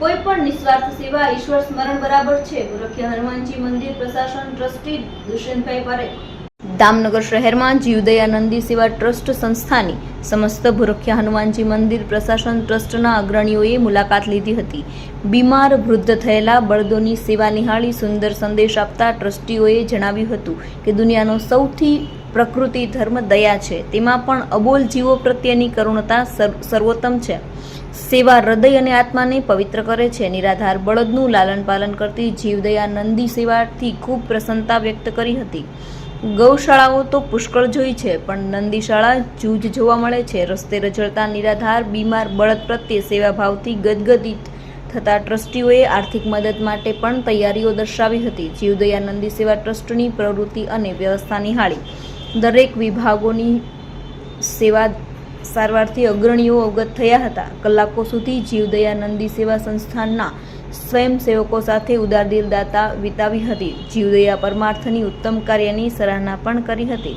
કોઈ પણ નિસ્વાર્થ સેવા ઈશ્વર સ્મરણ બરાબર છે. ગોરખિયા હનુમાનજી મંદિર પ્રશાસન ટ્રસ્ટી દુષ્યંતભાઈ પારેખ. દામનગર શહેરમાં જીવદયાનંદી સેવા ટ્રસ્ટ સંસ્થાની સમસ્ત ભુરખિયા હનુમાનજી મંદિર પ્રશાસન ટ્રસ્ટના અગ્રણીઓએ મુલાકાત લીધી હતી. બીમાર, વૃદ્ધ થયેલા બળદોની સેવા નિહાળી સુંદર સંદેશ આપતા ટ્રસ્ટીઓએ જણાવ્યું હતું કે દુનિયાનો સૌથી પ્રકૃતિ, ધર્મ, દયા છે. તેમાં પણ અબોલ જીવો પ્રત્યેની કરુણતા સર્વ- સર્વોત્તમ છે. સેવા હૃદય અને આત્માને પવિત્ર કરે છે. નિરાધાર બળદનું લાલન પાલન કરતી જીવદયા નંદી સેવાથી ખૂબ પ્રસન્નતા વ્યક્ત કરી હતી. ગૌશાળાઓ તો પુષ્કળ જોઈ છે, પણ નંદીશાળા જૂજ જોવા મળે છે. રસ્તે રજળતા નિરાધાર બીમાર બળદ પ્રત્યે સેવાભાવથી ગદગદિત થતા ટ્રસ્ટીઓએ આર્થિક મદદ માટે પણ તૈયારીઓ દર્શાવી હતી. જીવદયા નંદી સેવા ટ્રસ્ટની પ્રવૃત્તિ અને વ્યવસ્થા નિહાળી દરેક વિભાગોની સેવા સારવારથી અગ્રણીઓ અવગત થયા હતા કલાકો સુધી જીવદયા નંદી સેવા સંસ્થાનના સ્વયંસેવકો સાથે દાતા વિતાવી હતી જીવદયા પરમાર્થની ઉત્તમ કાર્યની સરાહના પણ કરી હતી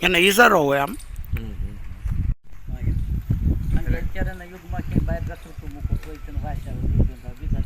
એને ઈશારો હોય આમ. અત્યારના યુગમાં કે બહાર પ્રકૃતિ મૂકો કોઈ તને વાસા બીજા